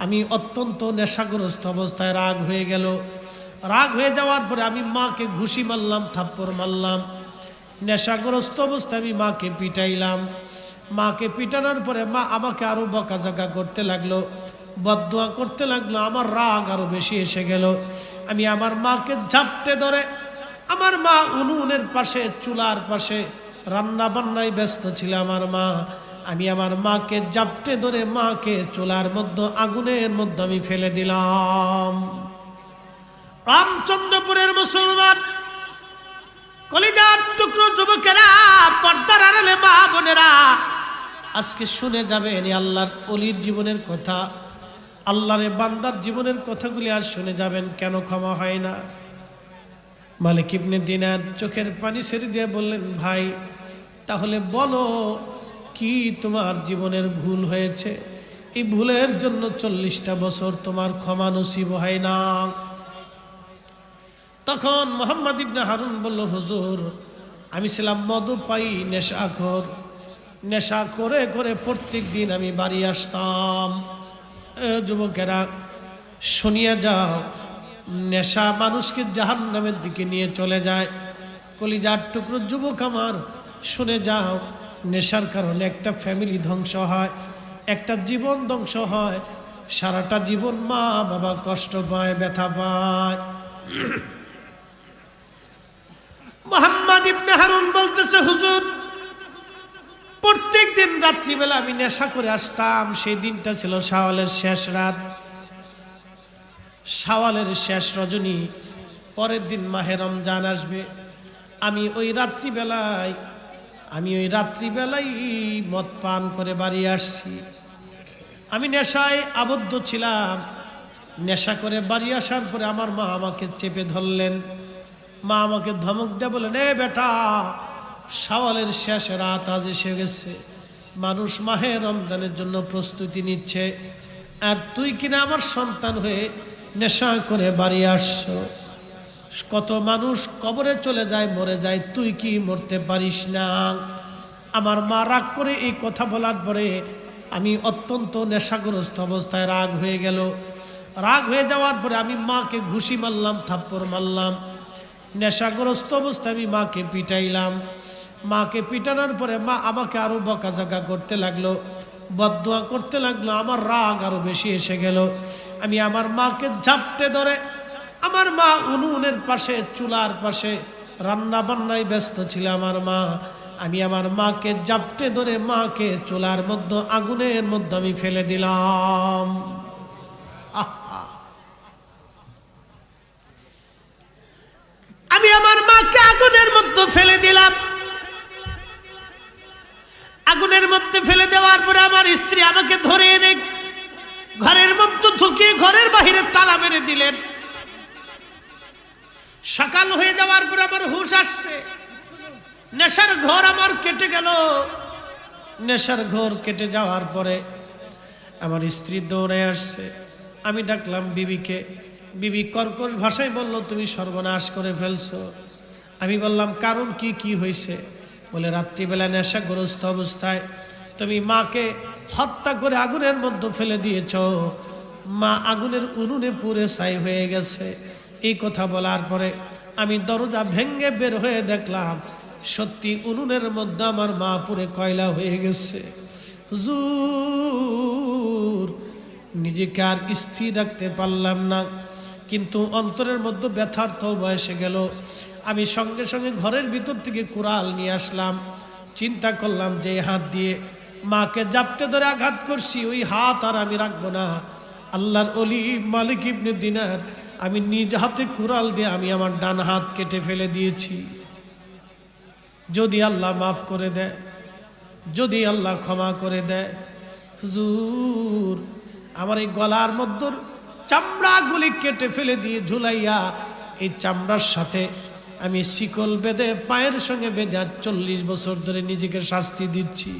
আমি অত্যন্ত নেশাগ্রস্ত অবস্থায় রাগ হয়ে গেল। রাগ হয়ে যাওয়ার পরে আমি মাকে ঘুষি মারলাম, থাপ্পড় মারলাম। নেশাগ্রস্ত অবস্থায় আমি মাকে পিটাইলাম। মাকে পিটানোর পরে মা আমাকে আরও বকাঝকা করতে লাগল বদুয়া করতে লাগল। আমার রাগ আরও বেশি এসে গেল। আমি আমার মাকে ঝাপটে ধরে, আমার মা উনুনের পাশে, চুলার পাশে রান্না বান্নায় ব্যস্ত ছিল আমার মা। আমি আমার মাকে জাপটে ধরে মাকে চুলার মধ্যে, আগুনের মধ্যে আমি ফেলে দিলাম। রামচন্দ্রপুরের মুসলমান, কলিজার টুকরো যুবকেরা, পর্দার আড়ালে মা বোনেরা, আজকে শুনে যাবেন আল্লাহর অলির জীবনের কথা। আল্লাহরে বান্দার জীবনের কথাগুলি আর শুনে যাবেন কেন ক্ষমা হয় না? মালিক ইবনে দিনার চোখের পানি ছেড়ে দিয়ে বললেন, ভাই, তাহলে বলো কি তোমার জীবনের ভুল হয়েছে? এই ভুলের জন্য চল্লিশটা বছর তোমার ক্ষমা নসিব হয় না। তখন মোহাম্মদ ইবনে হারুন বলল, হুজুর, আমি ছিলাম মদুপাই নেশাখর। নেশা করে করে প্রত্যেক দিন আমি বাড়ি আসতাম। যুবকেরা, শুনিয়ে যাও, নেশা মানুষকে জাহান নামের দিকে নিয়ে চলে যায়। কলিজার টুকরো যুবক আমার, শুনে যাও নেশার কারণে একটা ফ্যামিলি ধ্বংস হয়, একটা জীবন ধ্বংস হয়, সারাটা জীবন মা বাবা কষ্ট পায়, ব্যথা পায়। মোহাম্মদ ইবনে হারুন বলতেছে, হুজুর প্রত্যেক দিন রাত্রিবেলা আমি নেশা করে আসতাম, সেই দিনটা ছিল শাওয়ালের শেষ রাত। শাওয়ালের শেষ রজনী, পরের দিন মাহে রমজান আসবে। আমি ওই রাত্রিবেলায় আমি ওই রাত্রিবেলায় মদ পান করে বাড়ি আসছি। আমি নেশায় আবদ্ধ ছিলাম। নেশা করে বাড়ি আসার পরে আমার মা আমাকে চেপে ধরলেন। মা আমাকে ধমক দিয়ে বলেন এ বেটা, সওয়ালের শেষ রাত আজ এসে গেছে। মানুষ মাহে রমজানের জন্য প্রস্তুতি নিচ্ছে। আর তুই কিনা আমার সন্তান হয়ে নেশা করে বাড়ি আসছো? কত মানুষ কবরে চলে যায়, মরে যায়, তুই কি মরতে পারিস না? আমার মা রাগ করে এই কথা বলার পরে আমি অত্যন্ত নেশাগ্রস্ত অবস্থায় রাগ হয়ে গেল। রাগ হয়ে যাওয়ার পরে আমি মাকে ঘুষি মারলাম, থাপ্পড় মারলাম। নেশাগ্রস্ত অবস্থায় আমি মাকে পিটাইলাম। মাকে পিটানোর পরে মা আমাকে আরও বকাঝকা করতে লাগল বদুয়া করতে লাগল। আমার রাগ আরও বেশি এসে গেল। আমি আমার মাকে ঝাপটে ধরে আমার মা উনুনের পাশে, চুলার পাশে রান্না বান্নায় ব্যস্ত ছিল আমার মা। আমি আমার মাকে জাপটে ধরে মাকে চুলার মধ্যে, আগুনের মধ্যে আমি ফেলে দিলাম। আমি আমার মাকে আগুনের মধ্যে ফেলে দিলাম। আগুনের মধ্যে ফেলে দেওয়ার পরে আমার স্ত্রী আমাকে ধরে এনে ঘরের মধ্যে ঢুকিয়ে ঘরের বাহিরে তালা মেরে দিলেন। সকাল হয়ে যাওয়ার পর আমার হুশ আসছে। নেশার ঘর আমার কেটে গেল। নেশার ঘর কেটে যাওয়ার পরে আমার স্ত্রী দৌড়ে আসছে। আমি ডাকলাম বিবিকে। বিবি কর্কশ ভাষায় বলল, তুমি সর্বনাশ করে ফেলছো। আমি বললাম, কারণ কি কি হয়েছে? বলে, রাত্রিবেলা নেশাগ্রস্ত অবস্থায় তুমি মাকে হত্যা করে আগুনের মধ্যে ফেলে দিয়েছ। মা আগুনের উনুনে পুড়ে ছাই হয়ে গেছে। এই কথা বলার পরে আমি দরজা ভেঙ্গে বের হয়ে দেখলাম, সত্যি উনুনের মধ্যে আমার মা পুরে কয়লা হয়ে গেছে। নিজেকে আর স্থির রাখতে পারলাম না, কিন্তু অন্তরের মধ্যে ব্যথার তো বয়সে গেল। আমি সঙ্গে সঙ্গে ঘরের ভিতর থেকে কুড়াল নিয়ে আসলাম। চিন্তা করলাম যে হাত দিয়ে মাকে জাপটে ধরে আঘাত করছি, ওই হাত আর আমি রাখব না। আল্লাহর অলি মালিক ইবনে দিনার আমি নিজ হাতে কুড়াল দিয়ে আমি আমার ডান হাত কেটে ফেলে দিয়েছি। যদি আল্লাহ মাফ করে দেয়, যদি আল্লাহ ক্ষমা করে দেয়, হুজুর, আমার এই গলার মধ্যর চামড়াগুলি কেটে ফেলে দিয়ে ঝুলাইয়া এই চামড়ার সাথে আমি শিকল বেঁধে, পায়ের সঙ্গে বেঁধে আর চল্লিশ বছর ধরে নিজেকে শাস্তি দিচ্ছি।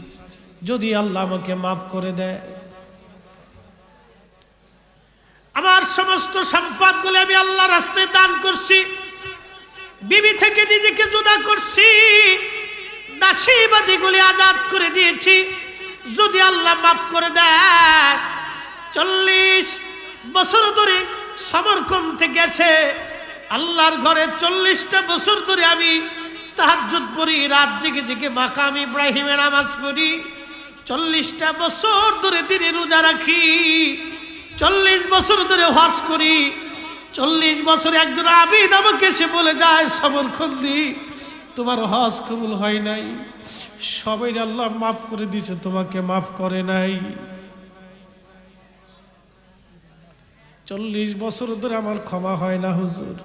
যদি আল্লাহ আমাকে মাফ করে দেয় আমার সমস্ত সম্পদগুলি আমি আল্লাহ রাস্তায় দান করছি। বিবি থেকে নিজেকে জুদা করছি। দাসীবাদীগুলি আজাদ করে দিয়েছি। যদি আল্লাহ মাফ করে দেয় চল্লিশ বছর ধরে সমরকন্দে গেছে। আল্লাহর ঘরে চল্লিশটা বছর ধরে আমি তাহাজ্জুদ পড়ি, রাত জেগে জেগে মাকাম ইব্রাহিমের নামাজ পড়ি। চল্লিশটা বছর ধরে দিনে রোজা রাখি। চল্লিশ বছর ধরে হজ করি। চল্লিশ বছর একজন আবিদ আমাকে সে বলে, যায় সমরখন্দি তোমার হজ কবুল হয় নাই। সবাই আল্লাহ মাফ করে দিয়েছে, তোমাকে মাফ করে নাই। চল্লিশ বছর ধরে আমার ক্ষমা হয় না, হুজুর।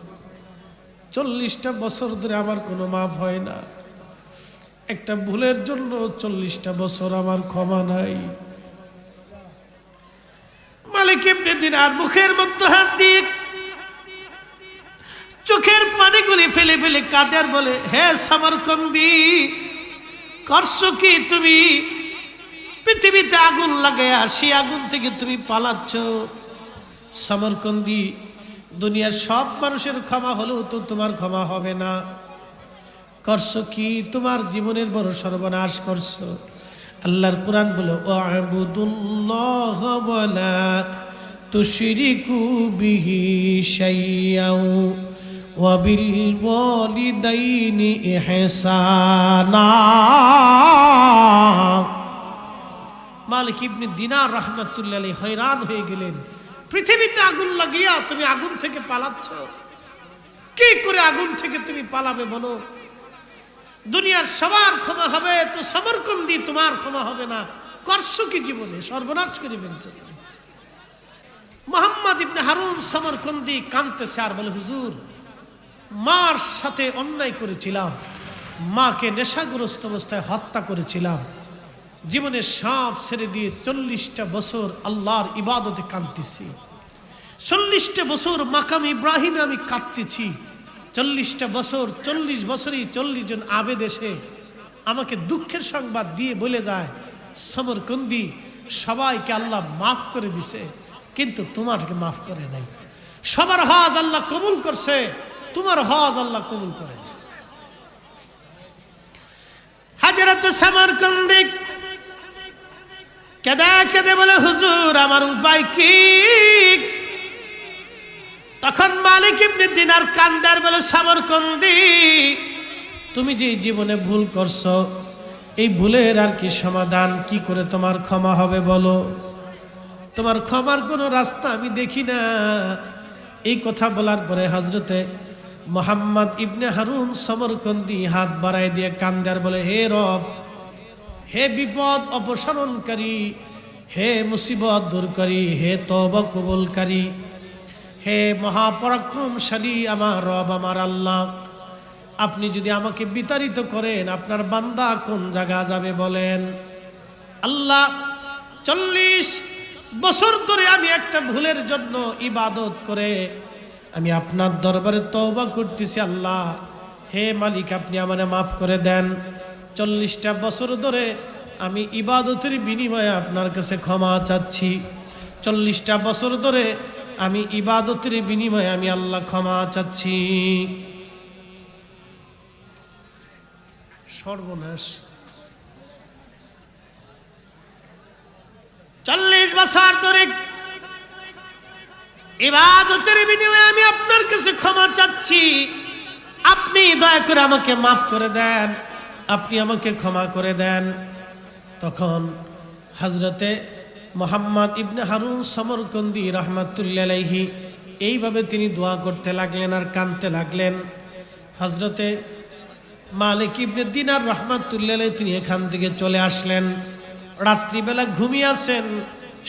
চল্লিশটা বছর ধরে আমার কোনো মাফ হয় না। একটা ভুলের জন্য চল্লিশটা বছর আমার ক্ষমা নাই। মালিক এমনি দিন আর মুখের মধ্যে হাত দিয়ে চোখের পানিগুলি ফেলে ফেলে কাদের বলে, হে সামরকন্দি করছ কি তুমি? পৃথিবীতে আগুন লাগে সেই আগুন থেকে তুমি পালাচ্ছ। সমরকন্দি দুনিয়ার সব মানুষের ক্ষমা হলেও তো তোমার ক্ষমা হবে না। করছ কি? তোমার জীবনের বড় সর্বনাশ করছ। আল্লাহর কোরআন বলো আবুদুল্লাহ বলা তুশরিকু বিহি শাইয়াও ওয়াবিল মালিক ইবনে দিনার রহমতুল্লাহ আলী হয়ে গেলেন। পৃথিবীতে আগুন লাগিয়া তুমি আগুন থেকে পালাচ্ছ? কি করে আগুন থেকে তুমি পালাবে বলো? দুনিয়ার সবার ক্ষমা হবে, তো সমরকন্দি তোমার ক্ষমা হবে না। করছ কি জীবনে সর্বনাশ করে ফেলছো মোহাম্মদ ইবনে হারুন সমরকন্দি কাঁদতেছে আর বলে, হুজুর, মার সাথে অন্যায় করেছিলাম, মাকে নেশাগ্রস্ত অবস্থায় হত্যা করেছিলাম। জীবনে সব ছেড়ে দিয়ে চল্লিশটা বছর আল্লাহর ইবাদতে কাঁদতেছি। চল্লিশটা বছর মাকাম ইব্রাহিমে আমি কাঁদতেছি। চল্লিশটা বছর, চল্লিশ বছরই চল্লিশ জন আবেদ এসে আমাকে দুঃখের সংবাদ দিয়ে বলে যায়, সমরকন্দি, সবাইকে আল্লাহ মাফ করে দিছে, কিন্তু তোমারকে মাফ করে নাই। সবার হজ আল্লাহ কবুল করছে, তোমার হজ আল্লাহ কবুল করে কেদা, কেদে বলে, হুজুর, আমার উপায় কি? তখন মালিক ইবনে দিনার কান্দার বলে সামরকন্দি তুমি যে জীবনে ভুল করছ, এই ভুলের আর কি সমাধান? কি করে তোমার ক্ষমা হবে বলো? তোমার ক্ষমার কোনো রাস্তা আমি দেখি না। এই কথা বলার পরে হজরতে মোহাম্মদ ইবনে হারুন সমরকন্দি হাত বাড়াই দিয়ে কান্দার বলে, হে রব, হে বিপদ অপসারণকারী, হে মুসিবত দূরকারী, হে তব কবুলকারী হে মহাপরাক্রমশালী, আমার রব, আমার আল্লাহ, আপনি যদি আমাকে বিতাড়িত করেন, আপনার বান্দা কোন জায়গা যাবে বলেন? আল্লাহ, চল্লিশ বছর ধরে আমি একটা ভুলের জন্য ইবাদত করে আমি আপনার দরবারে তওবা করতেছি, আল্লাহ। হে মালিক, আপনি আমারে মাফ করে দেন। চল্লিশটা বছর ধরে আমি ইবাদতের বিনিময়ে আপনার কাছে ক্ষমা চাচ্ছি। চল্লিশটা বছর ধরে আমি ইবাদতের বিনিময়ে আমি আল্লাহ ক্ষমা চাচ্ছি। সর্বনাশ। চল্লিশ বছর ধরে ইবাদতের বিনিময়ে আমি আপনার কাছে ক্ষমা চাচ্ছি। আপনি দয়া করে আমাকে মাফ করে দেন। আপনি আমাকে ক্ষমা করে দেন। তখন হজরতে মোহাম্মদ ইবনে হারুন সমরকন্দি রহমাতুল্লাহি এইভাবে তিনি দোয়া করতে লাগলেন আর কানতে লাগলেন। হজরতে মালিক ইবনে দিনার রহমাতুল্লাহ তিনি এখান থেকে চলে আসলেন। রাত্রিবেলা ঘুমিয়ে আছেন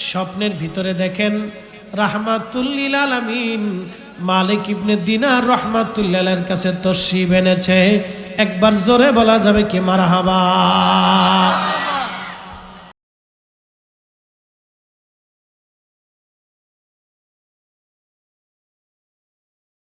স্বপ্নের ভিতরে দেখেন রাহমাতুল্লিল আলামিন মালিক ইবনে দিনার রহমাতুল্লাহের কাছে তসিব এনেছে। একবার জোরে বলা যাবে কি মারাহাবা?